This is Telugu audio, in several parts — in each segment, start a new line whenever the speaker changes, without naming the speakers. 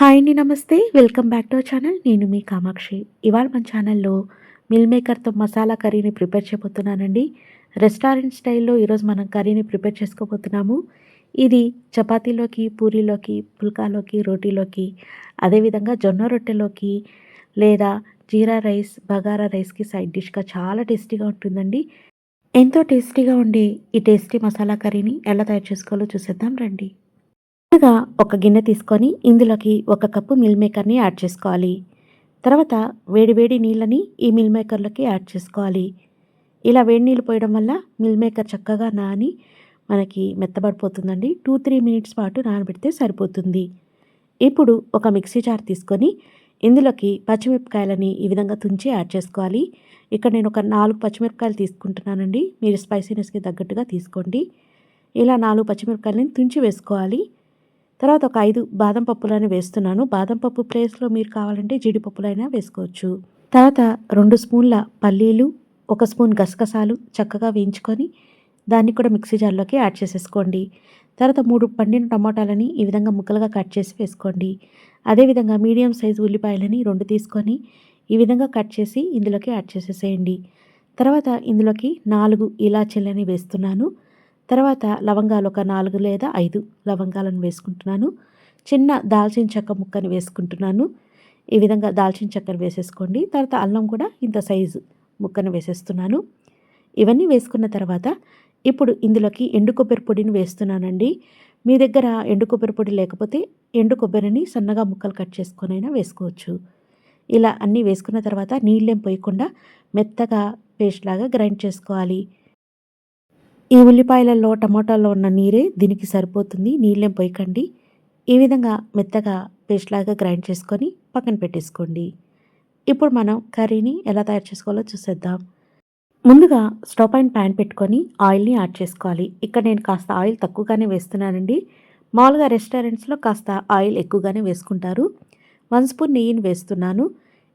హాయ్ అండి నమస్తే. Welcome back to channel. నేను మీ కామాక్షి. ఇవాళ మన ఛానల్లో మిల్ మేకర్తో మసాలా కర్రీని ప్రిపేర్ చేయబోతున్నానండి. రెస్టారెంట్ స్టైల్లో ఈరోజు మనం కర్రీని ప్రిపేర్ చేసుకోబోతున్నాము. ఇది చపాతీలోకి పూరీలోకి పుల్కాలోకి రోటీలోకి అదేవిధంగా జొన్న రొట్టెలోకి లేదా జీరా రైస్ బగారా రైస్కి సైడ్ డిష్గా చాలా టేస్టీగా ఉంటుందండి. ఎంతో టేస్టీగా ఉండే ఈ టేస్టీ మసాలా కర్రీని ఎలా తయారు చేసుకోవాలో చూసేద్దాం రండి. ముందుగా ఒక గిన్నె తీసుకొని ఇందులోకి ఒక కప్పు మిల్ మేకర్ని యాడ్ చేసుకోవాలి. తర్వాత వేడి వేడి నీళ్ళని ఈ మిల్ మేకర్లోకి యాడ్ చేసుకోవాలి. ఇలా వేడి నీళ్ళు పోయడం వల్ల మిల్ మేకర్ చక్కగా నాని మనకి మెత్తబడిపోతుందండి. టూ త్రీ మినిట్స్ పాటు నానబెడితే సరిపోతుంది. ఇప్పుడు ఒక మిక్సీ జార్ తీసుకొని ఇందులోకి పచ్చిమిరపకాయలని ఈ విధంగా తుంచి యాడ్ చేసుకోవాలి. ఇక్కడ నేను ఒక నాలుగు పచ్చిమిరపకాయలు తీసుకుంటున్నానండి. మీరు స్పైసీనెస్కి తగ్గట్టుగా తీసుకోండి. ఇలా నాలుగు పచ్చిమిరపకాయలని తుంచి వేసుకోవాలి. తర్వాత ఒక ఐదు బాదం పప్పులని వేస్తున్నాను. బాదం పప్పు ప్లేస్లో మీరు కావాలంటే జీడిపప్పులైనా వేసుకోవచ్చు. తర్వాత రెండు స్పూన్ల పల్లీలు ఒక స్పూన్ గసగసాలు చక్కగా వేయించుకొని దాన్ని కూడా మిక్సీ జార్లోకి యాడ్ చేసేసుకోండి. తర్వాత మూడు పండిన టమాటాలని ఈ విధంగా ముక్కలుగా కట్ చేసి వేసుకోండి. అదేవిధంగా మీడియం సైజు ఉల్లిపాయలని రెండు తీసుకొని ఈ విధంగా కట్ చేసి ఇందులోకి యాడ్ చేసేసేయండి. తర్వాత ఇందులోకి నాలుగు ఇలాచీలని వేస్తున్నాను. తర్వాత లవంగాలు ఒక నాలుగు లేదా ఐదు లవంగాలను వేసుకుంటున్నాను. చిన్న దాల్చిన చెక్క ముక్కని వేసుకుంటున్నాను. ఈ విధంగా దాల్చిన చెక్కను వేసేసుకోండి. తర్వాత అల్లం కూడా ఇంత సైజు ముక్కను వేసేస్తున్నాను. ఇవన్నీ వేసుకున్న తర్వాత ఇప్పుడు ఇందులోకి ఎండు కొబ్బరి పొడిని వేస్తున్నానండి. మీ దగ్గర ఎండు కొబ్బరి పొడి లేకపోతే ఎండు కొబ్బరిని సన్నగా ముక్కలు కట్ చేసుకొనైనా వేసుకోవచ్చు. ఇలా అన్నీ వేసుకున్న తర్వాత నీళ్ళేం పోయకుండా మెత్తగా పేస్ట్ లాగా గ్రైండ్ చేసుకోవాలి. ఈ ఉల్లిపాయలలో టమాటాలో ఉన్న నీరే దీనికి సరిపోతుంది. నీళ్ళేం పోయకండి. ఈ విధంగా మెత్తగా పేస్ట్ లాగా గ్రైండ్ చేసుకొని పక్కన పెట్టేసుకోండి. ఇప్పుడు మనం కర్రీని ఎలా తయారు చేసుకోవాలో చూసేద్దాం. ముందుగా స్టవ్ అండ్ ప్యాన్ పెట్టుకొని ఆయిల్ని యాడ్ చేసుకోవాలి. ఇక్కడ నేను కాస్త ఆయిల్ తక్కువగానే వేస్తున్నానండి. మామూలుగా రెస్టారెంట్స్లో కాస్త ఆయిల్ ఎక్కువగానే వేసుకుంటారు. వన్ స్పూన్ నెయ్యిని వేస్తున్నాను.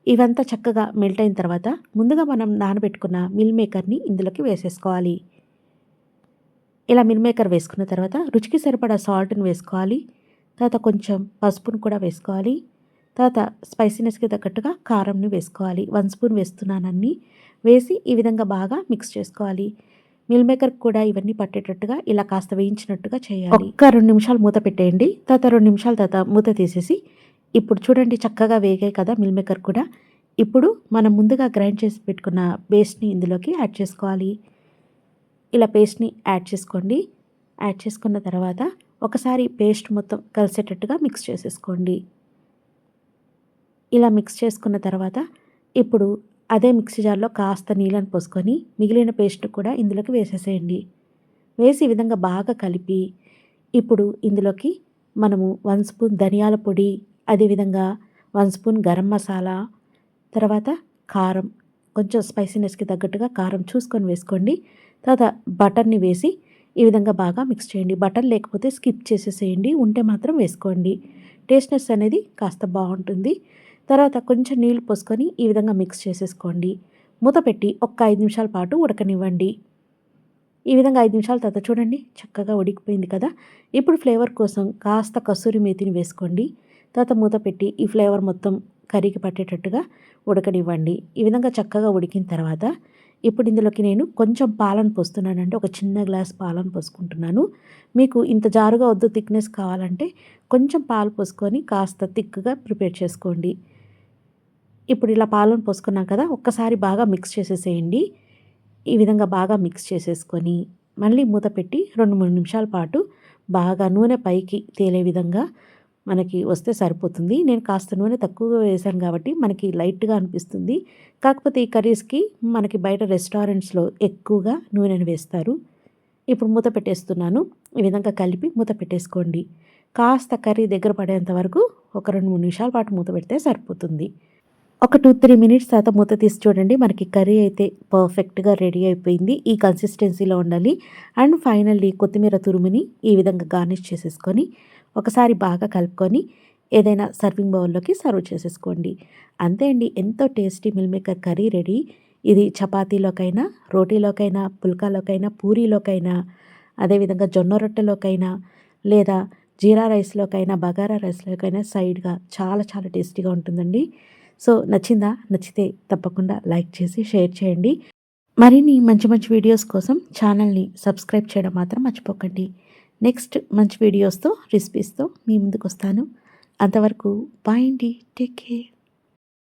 ఇవంతా చక్కగా మెల్ట్ అయిన తర్వాత ముందుగా మనం నానబెట్టుకున్న మిల్ మేకర్ని ఇందులోకి వేసేసుకోవాలి. ఇలా మిల్ మేకర్ వేసుకున్న తర్వాత రుచికి సరిపడా సాల్ట్ని వేసుకోవాలి. తర్వాత కొంచెం పసుపును కూడా వేసుకోవాలి. తర్వాత స్పైసీనెస్కి తగ్గట్టుగా కారంని వేసుకోవాలి. వన్ స్పూన్ వేస్తున్నానన్ని వేసి ఈ విధంగా బాగా మిక్స్ చేసుకోవాలి. మిల్ మేకర్ కూడా ఇవన్నీ పట్టేటట్టుగా ఇలా కాస్త వేయించినట్టుగా చేయాలి. ఒక్క రెండు నిమిషాలు మూత పెట్టేయండి. తర్వాత రెండు నిమిషాల తర్వాత మూత తీసేసి ఇప్పుడు చూడండి చక్కగా వేగాయి కదా మిల్ మేకర్ కూడా. ఇప్పుడు మనం ముందుగా గ్రైండ్ చేసి పెట్టుకున్న పేస్ట్ని ఇందులోకి యాడ్ చేసుకోవాలి. ఇలా పేస్ట్ని యాడ్ చేసుకోండి. యాడ్ చేసుకున్న తర్వాత ఒకసారి పేస్ట్ మొత్తం కలిసేటట్టుగా మిక్స్ చేసేసుకోండి. ఇలా మిక్స్ చేసుకున్న తర్వాత ఇప్పుడు అదే మిక్సీ జార్లో కాస్త నీళ్ళని పోసుకొని మిగిలిన పేస్ట్ కూడా ఇందులోకి వేసేసేయండి. వేసి ఈ విధంగా బాగా కలిపి ఇప్పుడు ఇందులోకి మనము వన్ స్పూన్ ధనియాల పొడి అదేవిధంగా వన్ స్పూన్ గరం మసాలా తర్వాత కారం కొంచెం స్పైసీనెస్కి తగ్గట్టుగా కారం చూసుకొని వేసుకోండి. తర్వాత బటర్ని వేసి ఈ విధంగా బాగా మిక్స్ చేయండి. బటర్ లేకపోతే స్కిప్ చేసేసేయండి. ఉంటే మాత్రం వేసుకోండి. టేస్ట్నెస్ అనేది కాస్త బాగుంటుంది. తర్వాత కొంచెం నీళ్ళు పోసుకొని ఈ విధంగా మిక్స్ చేసేసుకోండి. మూత పెట్టి ఒక్క ఐదు నిమిషాల పాటు ఉడకనివ్వండి. ఈ విధంగా ఐదు నిమిషాల తర్వాత చూడండి చక్కగా ఉడికిపోయింది కదా. ఇప్పుడు ఫ్లేవర్ కోసం కాస్త కస్తూరి మేతిని వేసుకోండి. తర్వాత మూత పెట్టి ఈ ఫ్లేవర్ మొత్తం కర్రీకి పట్టేటట్టుగా ఉడకనివ్వండి. ఈ విధంగా చక్కగా ఉడికిన తర్వాత ఇప్పుడు ఇందులోకి నేను కొంచెం పాలను పోస్తున్నానంటే ఒక చిన్న గ్లాస్ పాలను పోసుకుంటున్నాను. మీకు ఇంత జారుగా వద్దు థిక్నెస్ కావాలంటే కొంచెం పాలు పోసుకొని కాస్త థిక్గా ప్రిపేర్ చేసుకోండి. ఇప్పుడు ఇలా పాలను పోసుకున్నాం కదా ఒక్కసారి బాగా మిక్స్ చేసేసేయండి. ఈ విధంగా బాగా మిక్స్ చేసేసుకొని మళ్ళీ మూత పెట్టి రెండు మూడు నిమిషాల పాటు బాగా నూనె పైకి తేలే విధంగా మనకి వస్తే సరిపోతుంది. నేను కాస్త నూనె తక్కువగా వేసాను కాబట్టి మనకి లైట్గా అనిపిస్తుంది. కాకపోతే ఈ కర్రీస్కి మనకి బయట రెస్టారెంట్స్లో ఎక్కువగా నూనెను వేస్తారు. ఇప్పుడు మూత పెట్టేస్తున్నాను. ఈ విధంగా కలిపి మూత పెట్టేసుకోండి. కాస్త కర్రీ దగ్గర పడేంత వరకు ఒక రెండు మూడు నిమిషాల పాటు మూత పెడితే సరిపోతుంది. ఒక టూ త్రీ మినిట్స్ తర్వాత మూత తీసి చూడండి. మనకి కర్రీ అయితే పర్ఫెక్ట్గా రెడీ అయిపోయింది. ఈ కన్సిస్టెన్సీలో ఉండాలి. అండ్ ఫైనల్లీ కొత్తిమీర తురుముని ఈ విధంగా గార్నిష్ చేసేసుకొని ఒకసారి బాగా కలుపుకొని ఏదైనా సర్వింగ్ బౌల్లోకి సర్వ్ చేసేసుకోండి. అంతే అండి ఎంతో tasty meal maker curry ready. ఇది చపాతీలోకైనా రోటీలోకైనా పుల్కాలోకైనా పూరీలోకైనా అదేవిధంగా జొన్న రొట్టెలోకైనా లేదా జీరా రైస్లోకైనా బగారా రైస్లోకైనా సైడ్గా చాలా చాలా టేస్టీగా ఉంటుందండి. సో నచ్చిందా? నచ్చితే తప్పకుండా లైక్ చేసి షేర్ చేయండి. మరిన్ని మంచి మంచి వీడియోస్ కోసం ఛానల్ని సబ్స్క్రైబ్ చేయడం మాత్రం మర్చిపోకండి. నెక్స్ట్ మంచి వీడియోస్తో రెసిపీస్తో మీ ముందుకు వస్తాను అంతవరకు బాయ్ అండి. Take care